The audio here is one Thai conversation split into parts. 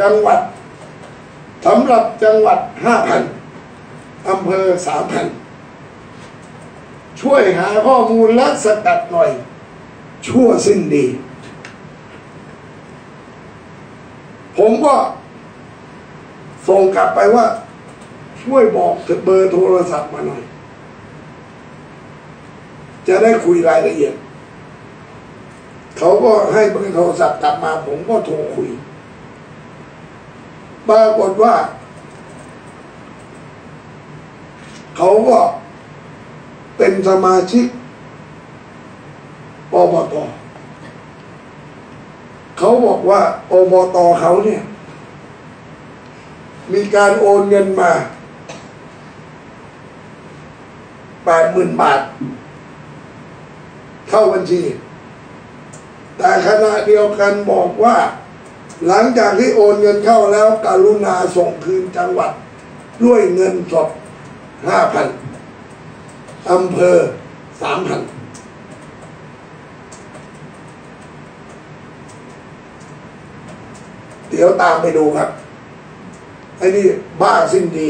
จังหวัดสำหรับจังหวัดห้าพันอำเภอสามพันช่วยหาข้อมูลและสกัดหน่อย ชั่วสิ้นดี ผมก็ส่งกลับไปว่า ช่วยบอกเบอร์โทรศัพท์มาหน่อย จะได้คุยรายละเอียด เขาก็ให้เบอร์โทรศัพท์กลับมา ผมก็โทรคุย ปรากฏว่า เขาก็เป็นสมาชิกอบตเขาบอกว่าอบตเขาเนี่ย มีการโอนเงินมาแปดหมื่นบาท เข้าบัญชี แต่ขณะเดียวกันบอกว่า หลังจากที่โอนเงินเข้าแล้วกรุณาส่งคืนจังหวัด ด้วยเงินสดห้าพันอำเภอสามพันเดี๋ยวตามไปดูครับ ไอ้นี่บ้าสิ้นดี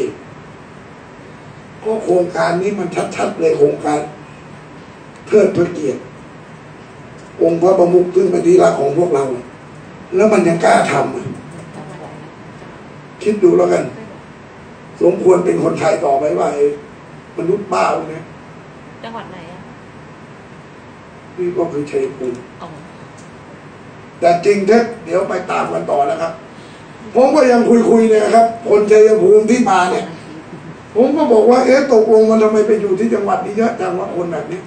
ก็โครงการนี้มันชัดๆเลยโครงการเทิดพระเกียรติองค์พระประมุขซึ่งเป็นที่รักของพวกเรา แล้วมันยังกล้าทำอะคิดดูแล้วกัน สมควรเป็นคนไทยต่อไปว่าไอ้มนุษย์บ้าพวกเนี้ยจังหวัดไหนอะนี่ก็คือชัยภูมิอ๋อแต่จริงเท็จเดี๋ยวไปตามกันต่อนะครับ ผมก็ยังคุยคุยๆเนี่ยครับ คนชัยภูมิที่มาเนี่ย ผมก็บอกว่าเอ๊ะตกลงมันทำไมไปอยู่ที่จังหวัดนี้เยอะจังว่าคนแบบนี้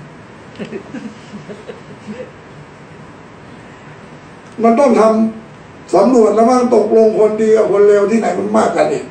มันต้องทำสำรวจแล้วว่าตกลงคนดีกับคนเลวที่ไหนมันมากกันเนี่ย